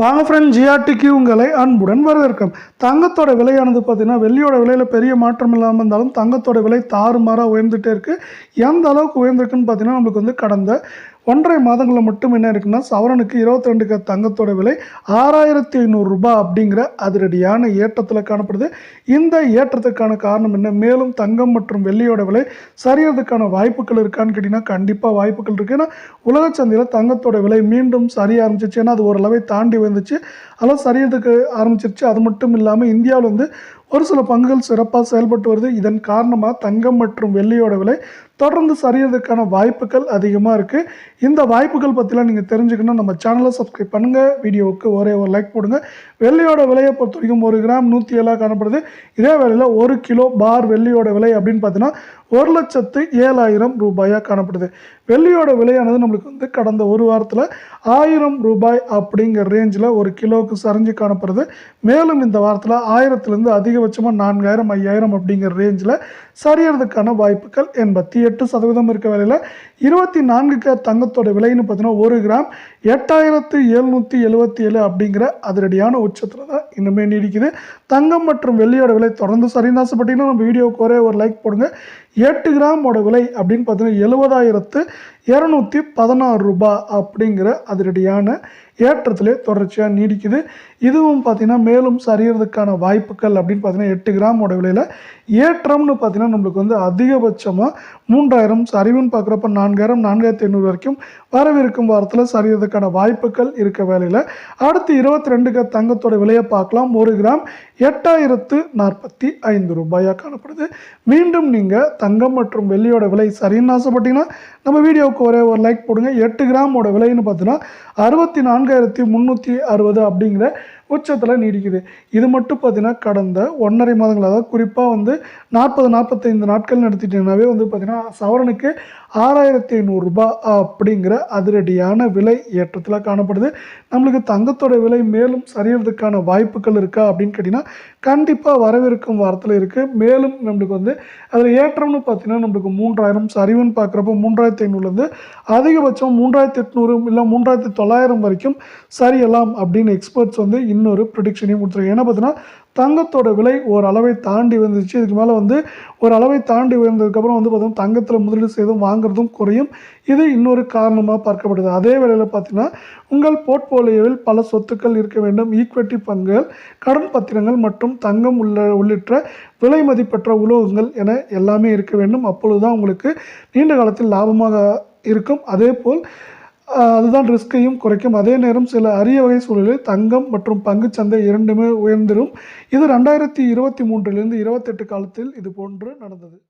வாங்க ஃப்ரெண்ட் ஜிஆர்டிக்கு உங்களை அன்புடன் வரவேற்கும். தங்கத்தோட விலையானது பார்த்திங்கன்னா வெள்ளியோட விலையில் பெரிய மாற்றம் இல்லாமல் இருந்தாலும் தங்கத்தோட விலை தாறுமாறாக உயர்ந்துகிட்டே இருக்குது எந்த அளவுக்கு உயர்ந்திருக்குன்னு பார்த்தீங்கன்னா நம்மளுக்கு வந்து கடந்த ஒன்றரை மாதங்களில் மட்டும் என்ன இருக்குன்னா சவரனுக்கு இருபத்தி ரெண்டு தங்கத்தோட விலை ஆறாயிரத்தி ஐநூறு ரூபாய் அப்படிங்கிற அதிரடியான ஏற்றத்தில் காணப்படுது. இந்த ஏற்றத்துக்கான காரணம் என்ன? மேலும் தங்கம் மற்றும் வெள்ளியோட விலை சரியறதுக்கான வாய்ப்புகள் இருக்கான்னு கேட்டிங்கன்னா கண்டிப்பாக வாய்ப்புகள் இருக்குது ஏன்னா உலக சந்தையில் தங்கத்தோட விலை மீண்டும் சரிய ஆரம்பிச்சிச்சு ஏன்னா அது ஓரளவை தாண்டி வந்துச்சு அதெல்லாம் சரியறதுக்கு ஆரம்பிச்சிருச்சு. அது மட்டும் இல்லாமல் இந்தியாவில் வந்து ஒரு சில பங்குகள் சிறப்பாக செயல்பட்டு வருது. இதன் காரணமாக தங்கம் மற்றும் வெள்ளியோட விலை தொடர்ந்து சரியறதுக்கான வாய்ப்புகள் அதிகமாக இருக்குது இந்த வாய்ப்புகள் பற்றிலாம் நீங்கள் தெரிஞ்சுக்கணும் நம்ம சேனலை சப்ஸ்கிரைப் பண்ணுங்கள் வீடியோவுக்கு ஒரே ஒரு லைக் போடுங்க. வெள்ளியோட விலையை பொறுத்த வரைக்கும் ஒரு கிராம் நூற்றி ஏழாக காணப்படுது. இதே வேலையில் ஒரு கிலோ பார் வெள்ளியோட விலை அப்படின்னு பார்த்தீங்கன்னா ஒரு லட்சத்து ஏழாயிரம் ரூபாயாக காணப்படுது. வெள்ளியோட விலையானது நம்மளுக்கு வந்து கடந்த ஒரு வாரத்தில் ஆயிரம் ரூபாய் அப்படிங்கிற ரேஞ்சில் ஒரு கிலோவுக்கு சரிஞ்சு காணப்படுது. மேலும் இந்த வாரத்தில் ஆயிரத்துலேருந்து அதிகபட்சமாக நான்காயிரம் ஐயாயிரம் அப்படிங்கிற ரேஞ்சில் சரியறதுக்கான வாய்ப்புகள் எண்பத்தி எட்டு சதவீதம் இருக்க வேலையில். இருபத்தி நான்கு தங்கத்தோட விலைன்னு பார்த்தீங்கன்னா ஒரு கிராம் எட்டாயிரத்து எழுநூற்றி எழுபத்தி ஏழு அப்படிங்கிற அதிரடியான உச்சத்தில் தான் இன்னுமே நீடிக்குது. தங்கம் மற்றும் வெள்ளியோட விலை தொடர்ந்து சரின்னு ஆசைப்பட்டீங்கன்னா நம்ம வீடியோவுக்கு ஒரே ஒரு லைக் போடுங்க. எட்டு கிராமோட விலை அப்படின்னு பார்த்தீங்கன்னா எழுபதாயிரத்து இரநூத்தி பதினாறு ரூபாய் அப்படிங்கிற அதிரடியான ஏற்றத்திலே தொடர்ச்சியாக நீடிக்குது. இதுவும் பார்த்தீங்கன்னா மேலும் சரியறதுக்கான வாய்ப்புகள் அப்படின்னு பார்த்தீங்கன்னா எட்டு கிராமோட விலையில் ஏற்றம்னு பார்த்தீங்கன்னா நம்மளுக்கு வந்து அதிகபட்சமாக மூன்றாயிரம் சரிவுன்னு பார்க்குறப்ப நான்காயிரம் நான்காயிரத்தி ஐநூறு வரைக்கும் வரவிருக்கும் வாரத்தில் சரியறதுக்கான வாய்ப்புகள் இருக்க வேலையில். அடுத்து இருபத்தி ரெண்டுக்கு தங்கத்தோட விலையை பார்க்கலாம். ஒரு கிராம் எட்டாயிரத்து நாற்பத்தி ஐந்து ரூபாயாக காணப்படுது. மீண்டும் நீங்கள் தங்கம் மற்றும் வெள்ளியோட விலை சரின்னு ஆசைப்பட்டீங்கன்னா நம்ம வீடியோ வீடியோவுக்கு ஒரே ஒரு லைக் போடுங்க. எட்டு கிராமோட விலைன்னு பார்த்தீங்கன்னா அறுபத்தி நான்காயிரத்தி முந்நூற்றி அறுபது அப்படிங்கிற உச்சத்தில் நீடிக்குது. இது மட்டும் பார்த்தீங்கன்னா கடந்த ஒன்றரை மாதங்கள் அதாவது குறிப்பாக வந்து நாற்பது நாற்பத்தைந்து நாட்கள் நடத்திட்டீங்கன்னாவே வந்து பார்த்தீங்கன்னா சவரனுக்கு ஆறாயிரத்தி ஐநூறுரூபா அப்படிங்கிற அதிரடியான விலை ஏற்றத்தில் காணப்படுது. நம்மளுக்கு தங்கத்தோட விலை மேலும் சரியறதுக்கான வாய்ப்புகள் இருக்கா அப்படின்னு கேட்டிங்கன்னா கண்டிப்பாக வரவிருக்கும் வாரத்தில் இருக்குது மேலும் நம்மளுக்கு வந்து அதில் ஏற்றம்னு பார்த்தீங்கன்னா நம்மளுக்கு மூன்றாயிரம் சரிவுன்னு பார்க்குறப்போ மூன்றாயிரத்தி ஐநூறுலேருந்து அதிகபட்சம் மூன்றாயிரத்தி எட்நூறு இல்லை மூன்றாயிரத்தி தொள்ளாயிரம் வரைக்கும் சரியலாம் அப்படின்னு எக்ஸ்பர்ட்ஸ் வந்து இன்னொரு ப்ரொடிக்ஷனையும் கொடுத்துருக்காங்க. ஏன்னா பார்த்தீங்கன்னா தங்கத்தோட விலை ஒரு அளவை தாண்டி வந்துச்சு இதுக்கு மேலே வந்து ஒரு அளவை தாண்டி உயர்ந்ததுக்கப்புறம் வந்து பார்த்தீங்கன்னா தங்கத்தில் முதலீடு செய்தும் வாங்குறதும் குறையும். இது இன்னொரு காரணமாக பார்க்கப்படுது. அதே வேளையில் பார்த்தீங்கன்னா உங்கள் போர்ட்போலியோவில் பல சொத்துக்கள் இருக்க வேண்டும். ஈக்விட்டி பங்குகள் கடன் பத்திரங்கள் மற்றும் தங்கம் உள்ள உள்ளிட்ட விலை மதிப்பற்ற உலோகங்கள் என எல்லாமே இருக்க வேண்டும். அப்பொழுது தான் உங்களுக்கு நீண்ட காலத்தில் லாபமாக இருக்கும். அதே போல் அதுதான் ரிஸ்கையும் குறைக்கும். அதே நேரம் சில அரிய வகை சூழலில் தங்கம் மற்றும் பங்குச்சந்தை இரண்டுமே உயர்ந்திடும். இது ரெண்டாயிரத்தி இருபத்தி மூன்றிலிருந்து இருபத்தெட்டு காலத்தில் இது போன்று நடந்தது.